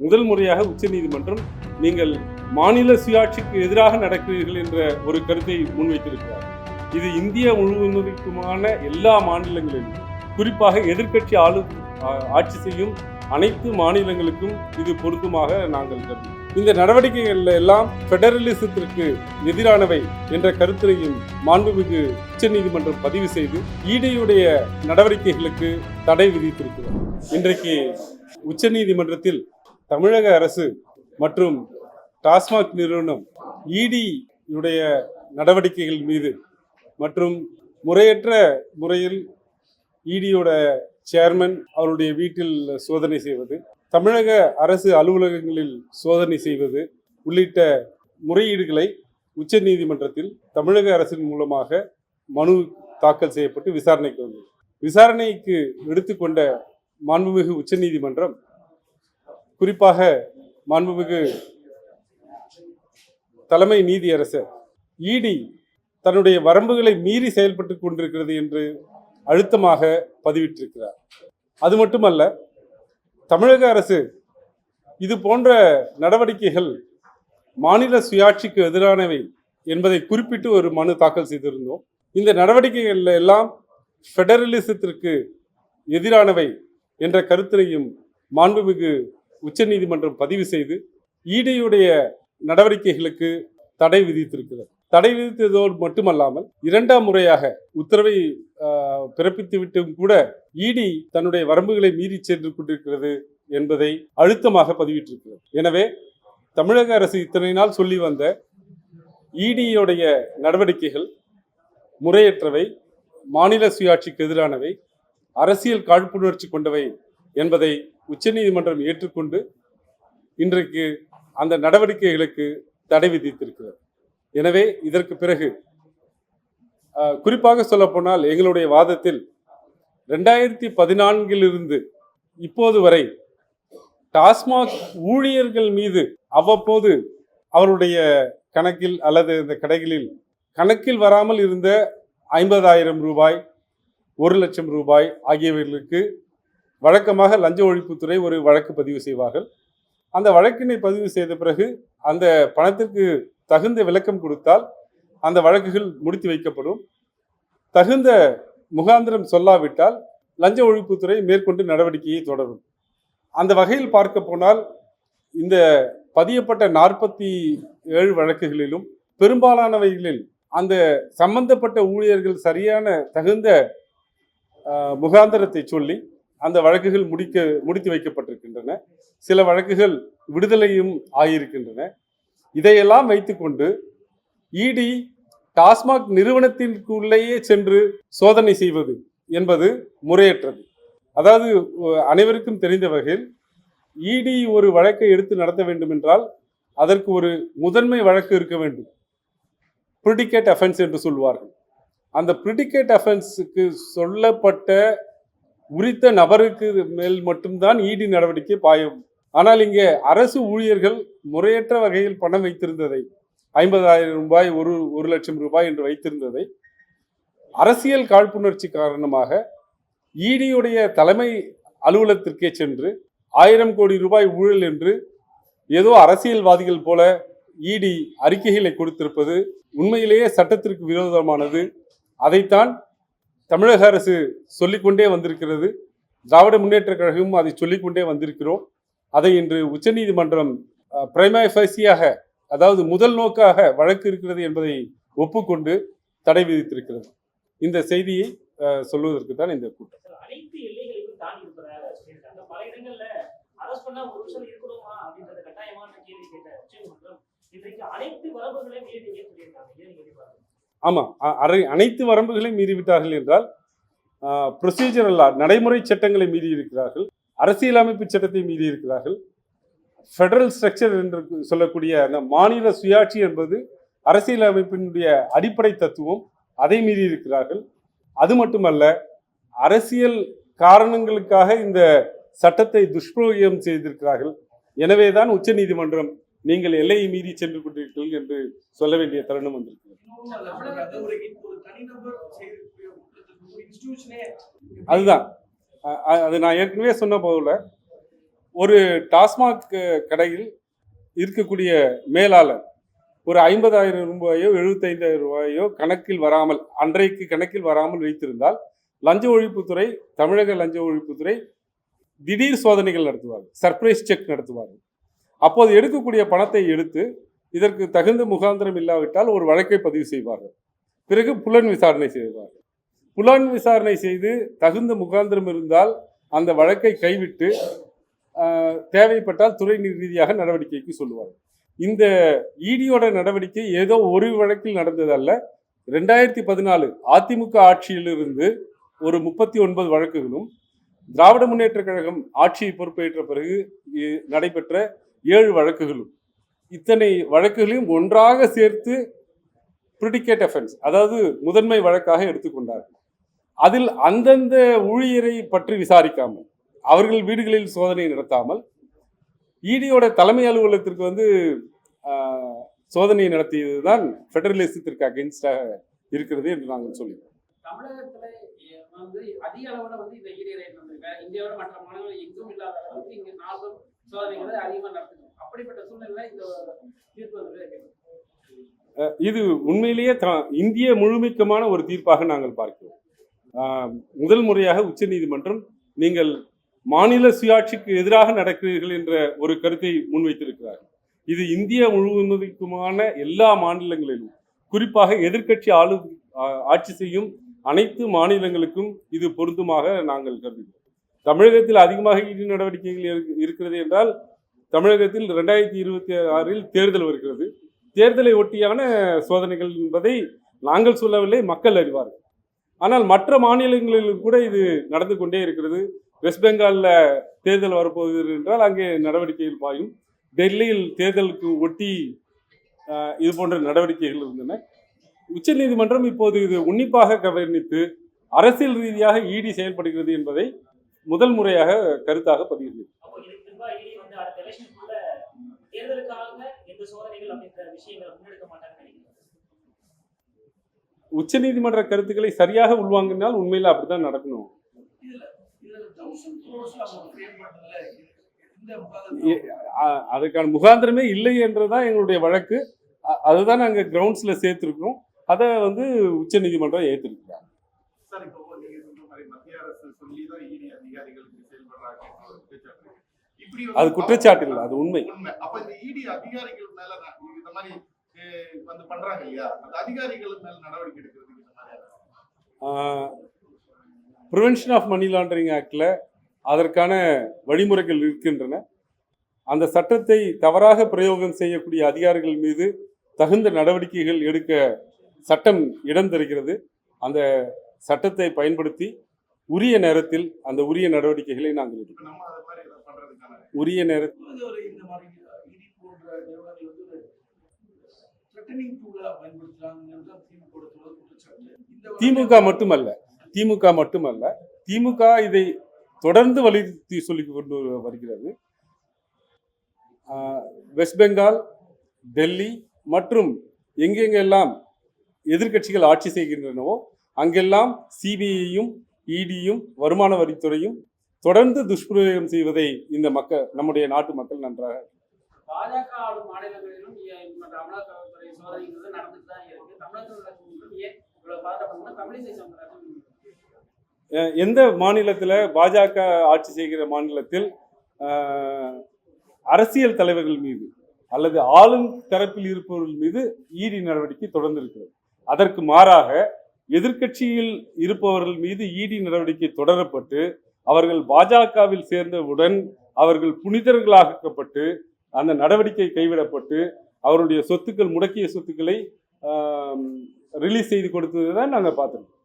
முதல் முறையாக உச்சநீதிமன்றம் நீங்கள் மாநில சுயாட்சிக்கு எதிராக நடக்கிறீர்கள் என்ற ஒரு கருத்தை முன்வைத்திருக்கிறார். இது இந்திய முழுவதுக்குமான எல்லா மாநிலங்களிலும் குறிப்பாக எதிர்க்கட்சி ஆளு ஆட்சி செய்யும் அனைத்து மாநிலங்களுக்கும் இது பொருத்தமாக நாங்கள் கருதும் இந்த நடவடிக்கைகள் எல்லாம் பெடரலிசத்திற்கு எதிரானவை என்ற கருத்தினையும் மாண்புமிகு உச்சநீதிமன்றம் பதிவு செய்து ஈடையுடைய நடவடிக்கைகளுக்கு தடை விதித்திருக்கிறது. இன்றைக்கு உச்சநீதிமன்றத்தில் தமிழக அரசு மற்றும் டாஸ்மாக் நிறுவனம் இடியுடைய நடவடிக்கைகள் மீது மற்றும் முறையற்ற முறையில் இடியோட சேர்மன் அவருடைய வீட்டில் சோதனை செய்வது தமிழக அரசு அலுவலகங்களில் சோதனை செய்வது உள்ளிட்ட முறையீடுகளை உச்சநீதிமன்றத்தில் தமிழக அரசின் மூலமாக மனு தாக்கல் செய்யப்பட்டு விசாரணைக்கு வந்தது. விசாரணைக்கு எடுத்துக்கொண்ட மாண்புமிகு உச்சநீதிமன்றம் குறிப்பாக மாண்புமிகு தலைமை நீதியரசர் இடி தன்னுடைய வரம்புகளை மீறி செயல்பட்டு கொண்டிருக்கிறது என்று அழுத்தமாக பதிவிட்டிருக்கிறார். அது மட்டுமல்ல தமிழக அரசு இது போன்ற நடவடிக்கைகள் மாநில சுயாட்சிக்கு எதிரானவை என்பதை குறிப்பிட்டு ஒரு மனு தாக்கல் செய்திருந்தோம். இந்த நடவடிக்கைகள் எல்லாம் ஃபெடரலிசத்திற்கு எதிரானவை என்ற கருத்தினையும் மாண்புமிகு உச்சநீதிமன்றம் பதிவு செய்து ஈடியுடைய நடவடிக்கைகளுக்கு தடை விதித்திருக்கிறது. தடை விதித்ததோடு மட்டுமல்லாமல் இரண்டாம் முறையாக உத்தரவை பிறப்பித்துவிட்டும் கூட இடி தன்னுடைய வரம்புகளை மீறி சென்று கொண்டிருக்கிறது என்பதை அழுத்தமாக பதிவிட்டிருக்கிறது. எனவே தமிழக அரசு இத்தனை நாள் சொல்லி வந்த இடியுடைய நடவடிக்கைகள் முறையற்றவை மாநில சுயாட்சிக்கு எதிரானவை அரசியல் காழ்ப்புணர்ச்சி கொண்டவை என்பதை உச்சநீதிமன்றம் ஏற்றுக்கொண்டு இன்றைக்கு அந்த நடவடிக்கைகளுக்கு தடை விதித்திருக்கிறது. எனவே இதற்கு பிறகு குறிப்பாக சொல்லப்போனால் எங்களுடைய வாதத்தில் ரெண்டாயிரத்தி பதினான்கிலிருந்து இப்போது வரை டாஸ்மாக் ஊழியர்கள் மீது அவ்வப்போது அவருடைய கணக்கில் அல்லது இந்த கடைகளில் கணக்கில் வராமல் இருந்த ஐம்பதாயிரம் ரூபாய் ஒரு லட்சம் ரூபாய் ஆகியவர்களுக்கு வழக்கமாக லஞ்ச ஒழிப்புத்துறை ஒரு வழக்கு பதிவு செய்வார்கள். அந்த வழக்கினை பதிவு செய்த பிறகு அந்த பணத்திற்கு தகுந்த விளக்கம் கொடுத்தால் அந்த வழக்குகள் முடித்து வைக்கப்படும். தகுந்த முகாந்திரம் சொல்லாவிட்டால் லஞ்ச ஒழிப்புத்துறை மேற்கொண்டு நடவடிக்கையை தொடரும். அந்த வகையில் பார்க்க போனால் இந்த பதியப்பட்ட நாற்பத்தி ஏழு வழக்குகளிலும் பெரும்பாலானவைகளில் அந்த சம்பந்தப்பட்ட ஊழியர்கள் சரியான தகுந்த முகாந்திரத்தை சொல்லி அந்த வழக்குகள் முடிக்க முடித்து வைக்கப்பட்டிருக்கின்றன. சில வழக்குகள் விடுதலையும் ஆகியிருக்கின்றன. இதையெல்லாம் வைத்துக்கொண்டு இடி டாஸ்மாக் நிறுவனத்திற்குள்ளேயே சென்று சோதனை செய்வது என்பது முறையற்றது. அதாவது அனைவருக்கும் தெரிந்த வகையில் இடி ஒரு வழக்கை எடுத்து நடத்த வேண்டும் என்றால் அதற்கு ஒரு முதன்மை வழக்கு இருக்க வேண்டும். ப்ரிடிகேட் அஃபென்ஸ் என்று சொல்வார்கள். அந்த ப்ரிடிகேட் அஃபென்ஸுக்கு சொல்லப்பட்ட உரித்த நபருக்கு மேல் மட்டும்தான் இடி நடவடிக்கை பாயும். ஆனால் இங்கே அரசு ஊழியர்கள் முறையற்ற வகையில் பணம் வைத்திருந்ததை ஐம்பதாயிரம் ரூபாய் ஒரு ஒரு லட்சம் ரூபாய் என்று வைத்திருந்ததை அரசியல் காழ்ப்புணர்ச்சி காரணமாக ஈடியுடைய தலைமை அலுவலகத்திற்கே சென்று ஆயிரம் கோடி ரூபாய் ஊழல் என்று ஏதோ அரசியல்வாதிகள் போல இடி அறிக்கைகளை கொடுத்திருப்பது உண்மையிலேயே சட்டத்திற்கு விரோதமானது. அதைத்தான் தமிழக அரசு சொல்லிக்கொண்டே வந்திருக்கிறது. திராவிட முன்னேற்ற கழகமும் அதை சொல்லிக்கொண்டே வந்திருக்கிறோம். அதை இன்று உச்சநீதிமன்றம் பிரைமாய் ஃபேசியாக அதாவது முதல் நோக்காக வழக்கு இருக்கிறது என்பதை ஒப்புக்கொண்டு தடை விதித்திருக்கிறது. இந்த செய்தியை அஹ், சொல்வதற்கு தான் இந்த கூட்டம். அனைத்து இன்றைக்கு அனைத்து வரம்புகளையும் ஆமாம் அரை அனைத்து வரம்புகளையும் மீறிவிட்டார்கள் என்றால் ப்ரொசீஜரல் நடைமுறை சட்டங்களை மீறி இருக்கிறார்கள் அரசியலமைப்பு சட்டத்தை மீறி இருக்கிறார்கள் ஃபெடரல் ஸ்ட்ரக்சர் என்று சொல்லக்கூடிய அந்த மாநில சுயாட்சி என்பது அரசியலமைப்பினுடைய அடிப்படை தத்துவம் அதை மீறி இருக்கிறார்கள் அது மட்டுமல்ல அரசியல் காரணங்களுக்காக இந்த சட்டத்தை துஷ்பிரயோகம் செய்திருக்கிறார்கள். எனவே தான் உச்சநீதிமன்றம் நீங்கள் எல்லையை மீறி சென்று கொண்டிருக்கிறீர்கள் என்று சொல்ல வேண்டிய தருணம் வந்திருக்கிறது. அதுதான். அது நான் ஏற்கனவே சொன்ன போல ஒரு டாஸ்மாக் கடையில் இருக்கக்கூடிய மேலாளர் ஒரு ஐம்பதாயிரம் ரூபாயோ எழுபத்தைந்தாயிரம் ரூபாயோ கணக்கில் வராமல் அன்றைக்கு கணக்கில் வராமல் வைத்திருந்தால் லஞ்ச ஒழிப்புத்துறை தமிழக லஞ்ச ஒழிப்புத்துறை திடீர் சோதனைகள் நடத்துவார்கள் சர்ப்ரைஸ் செக் நடத்துவார்கள். அப்போது எடுக்கக்கூடிய பணத்தை எடுத்து இதற்கு தகுந்த முகாந்திரம் இல்லாவிட்டால் ஒரு வழக்கை பதிவு செய்வார்கள். பிறகு புலன் விசாரணை செய்வார்கள். புலன் விசாரணை செய்து தகுந்த முகாந்திரம் இருந்தால் அந்த வழக்கை கைவிட்டு தேவைப்பட்டால் துறை ரீதியாக நடவடிக்கைக்கு சொல்லுவார்கள். இந்த இடியோட நடவடிக்கை ஏதோ ஒரு வழக்கில் நடந்ததல்ல. ரெண்டாயிரத்தி பதினாலு அதிமுக ஆட்சியிலிருந்து ஒரு முப்பத்தி ஒன்பது வழக்குகளும் திராவிட முன்னேற்ற கழகம் ஆட்சியை பொறுப்பேற்ற பிறகு நடைபெற்ற ஏழு வழக்குகளும். இத்தனை வழக்குகளையும் ஒன்றாக சேர்த்து பிரிடிகேட் அஃபென்ஸ் அதாவது முதன்மை வழக்காக எடுத்துக்கொண்டார்கள். அதில் அந்தந்த ஊழியரை பற்றி விசாரிக்காமல் அவர்கள் வீடுகளில் சோதனை நடத்தாமல் இடியோட தலைமை அலுவலகத்திற்கு வந்து சோதனை நடத்தியது தான் ஃபெடரலிசத்திற்கு அகென்ஸ்டாக இருக்கிறது என்று நாங்கள் சொல்லியிருக்கோம். வந்து அதிக அளவுல வந்து இந்த ஈடி ரேட் வந்திருக்கு இந்தியாவோட மற்ற மாநிலங்கள் எங்கும் இல்லாத அளவுக்கு இங்க நாளும் சோதனைகளை அதிகமா நடத்துக்கணும் அப்படிப்பட்ட சூழ்நிலை இந்த தீர்ப்பு வந்து இது உண்மையிலேயே இந்திய முழுமைக்கமான ஒரு தீர்ப்பாக நாங்கள் பார்க்கிறோம். முதல் முறையாக உச்ச நீதிமன்றம் நீங்கள் மாநில சுயாட்சிக்கு எதிராக நடக்கிறீர்கள் என்ற ஒரு கருத்தை முன்வைத்திருக்கிறார்கள். இது இந்திய முழுவதுக்குமான எல்லா மாநிலங்களிலும் குறிப்பாக எதிர்கட்சி ஆளு ஆட்சி செய்யும் அனைத்து மாநிலங்களுக்கும் இது பொருந்துமாக நாங்கள் கருதுகிறோம். தமிழகத்தில் அதிகமாக ஈடு நடவடிக்கைகள் இருக்கிறது என்றால் தமிழகத்தில் ரெண்டாயிரத்தி இருபத்தி ஆறில் தேர்தல் வருகிறது. தேர்தலை ஒட்டியான சோதனைகள் என்பதை நாங்கள் சொல்லவில்லை மக்கள் அறிவார்கள். ஆனால் மற்ற மாநிலங்களிலும் கூட இது நடந்து கொண்டே இருக்கிறது. வெஸ்ட் பெங்காலில் தேர்தல் வரப்போகிறது என்றால் அங்கே நடவடிக்கைகள் பாயும். டெல்லியில் தேர்தலுக்கு ஒட்டி இது போன்ற நடவடிக்கைகள் இருந்தன. உச்சநீதிமன்றம் இப்போது இது உன்னிப்பாக கவனித்து அரசியல் ரீதியாக இடி செயல்படுகிறது என்பதை முதல் முறையாக கருத்தாக பதிவு நினைக்கிறேன் உச்சநீதிமன்ற கருத்துக்களை சரியாக உள்வாங்கினால் உண்மையில் அப்படித்தான் நடக்கணும். அதுக்கான முகாந்திரமே இல்லை என்றுதான் எங்களுடைய வழக்கு. அதுதான் நாங்கள் கிரவுண்ட்ஸில் சேர்த்துருக்கோம் அதை வந்து ஏற்றிருக்கிறாங்க இருக்கு. இப்படி வந்து அது குற்றச்சாட்டு இல்லை அது உண்மை. அப்ப இந்த இடி அதிகாரிகள் மேல இந்த மாதிரி வந்து பண்றாங்க இல்லையா? அந்த அதிகாரிகள் மேல நடவடிக்கை எடுக்கிறதுக்கு இந்த மாதிரி ப்ரிவென்ஷன் ஆஃப் மணி லாண்டரிங் ஆக்டில் அதற்கான வழிமுறைகள் இருக்கின்றன. அந்த சட்டத்தை தவறாக பிரயோகம் செய்யக்கூடிய அதிகாரிகள் மீது தகுந்த நடவடிக்கைகள் எடுக்க சட்டம் இடம் தருகிறது அந்த சட்டத்தை பயன்படுத்தி உரிய நேரத்தில் அந்த உரிய நடவடிக்கைகளை நாங்கள் எடுப்போம் உரிய நேரத்தில் திமுக திமுக மட்டுமல்ல திமுக மட்டுமல்ல திமுக இதை தொடர்ந்து வலியுறுத்தி சொல்லி கொண்டு வருகிறது. வெஸ்ட் பெங்கால் டெல்லி மற்றும் எங்கெங்கெல்லாம் எதிர்க்கட்சிகள் ஆட்சி செய்கின்றனவோ அங்கெல்லாம் சிபிஐயும் இடியும் வருமான வரித்துறையும் தொடர்ந்து துஷ்பிரயோகம் செய்வதை இந்த மக்கள் நம்முடைய நாட்டு மக்கள் நன்றாக பாஜக ஆளும் மாநிலங்களிலும் அமலாக்கத்துறை சோதனைங்கிறது நடந்துட்டு தான் இருக்கு. தமிழகத்தில் எந்த மாநிலத்தில் பாஜக ஆட்சி செய்கிற மாநிலத்தில் அரசியல் தலைவர்கள் மீது அல்லது ஆளும் தரப்பில் இருப்பவர்கள் மீது ஈடி நடவடிக்கை தொடர்ந்து இருக்கிறது அதற்கு மாறாக எதிர்க்கட்சியில் இருப்பவர்கள் மீது ஈடி நடவடிக்கை தொடரப்பட்டு அவர்கள் பாஜகவில் சேர்ந்தவுடன் அவர்கள் புனிதர்களாக்கப்பட்டு அந்த நடவடிக்கை கைவிடப்பட்டு அவருடைய சொத்துக்கள் முடக்கிய சொத்துக்களை ரிலீஸ் செய்து கொடுத்தது தான் நாங்கள் பார்த்துருக்கோம்.